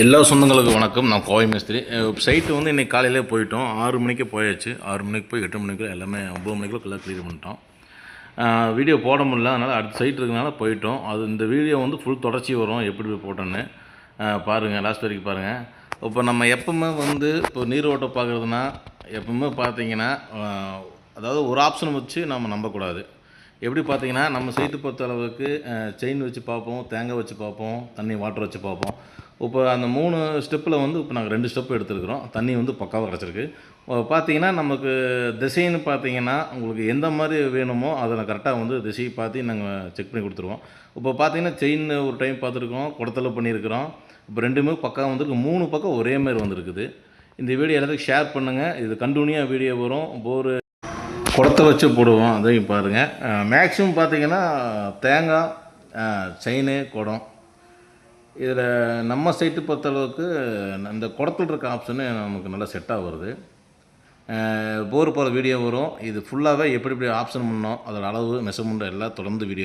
எல்லா சொந்தங்களுக்கும் வணக்கம். நான் கோவை மேஸ்திரி. சைட்டு வந்து இன்றைக்கி காலையிலே போயிட்டோம். ஆறு மணிக்கு போயாச்சு. ஆறு மணிக்கு போய் எட்டு மணிக்குள்ள எல்லாமே ஒம்பது மணிக்குள்ள எல்லாம் க்ளியர் பண்ணிட்டோம். வீடியோ போட முடியல. அதனால் அடுத்த சைட் இருக்கனால போயிட்டோம். அது இந்த வீடியோ வந்து ஃபுல் தொடர்ச்சி வரும். எப்படி போய் போட்டோன்னு பாருங்கள் லாஸ்ட் வரைக்கும் பாருங்கள் இப்போ நம்ம எப்பவுமே வந்து இப்போ நீரோட்டம் பார்க்குறதுனா எப்பவுமே பார்த்தீங்கன்னா அதாவது ஒரு ஆப்ஷன் வச்சு நம்ம நம்பக்கூடாது. எப்படி பார்த்தீங்கன்னா நம்ம சைட்டு பொறுத்த அளவுக்கு செயின் வச்சு பார்ப்போம் தேங்காய் வச்சு பார்ப்போம் தண்ணி வாட்டர் வச்சு பார்ப்போம். இப்போ அந்த மூணு ஸ்டெப்பில் வந்து இப்போ நாங்கள் ரெண்டு ஸ்டெப் எடுத்துருக்குறோம். தண்ணி வந்து பக்காவாக கிடச்சிருக்கு. பார்த்தீங்கன்னா நமக்கு திசைன்னு பார்த்தீங்கன்னா உங்களுக்கு எந்த மாதிரி வேணுமோ அதில் கரெக்டாக வந்து திசையை பார்த்து நாங்கள் செக் பண்ணி கொடுத்துருவோம். இப்போ பார்த்தீங்கன்னா செயின் ஒரு டைம் பார்த்துருக்கோம் குடத்தில் பண்ணியிருக்கிறோம். இப்போ ரெண்டுமே பக்கம் வந்துருக்கு. மூணு பக்கம் ஒரே மாதிரி வந்திருக்குது. இந்த வீடியோ எல்லாத்துக்கும் ஷேர் பண்ணுங்கள் இது கண்டினியூவாக வீடியோ வரும். போர் குடத்தை வச்சு போடுவோம். அதையும் பாருங்கள் மேக்ஸிமம் பார்த்தீங்கன்னா தேங்காய் செயின் குடம். இதில் நம்ம சைட்டு பொறுத்தளவுக்கு இந்த குடத்தில் இருக்க ஆப்ஷனு நமக்கு நல்லா செட்டாக வருது. போர் போகிற வீடியோ வரும். இது ஃபுல்லாகவே எப்படி எப்படி ஆப்ஷன் பண்ணோம் அதோட அளவு மெஷர்மெண்ட் எல்லாம் தொடர்ந்து வீடியோ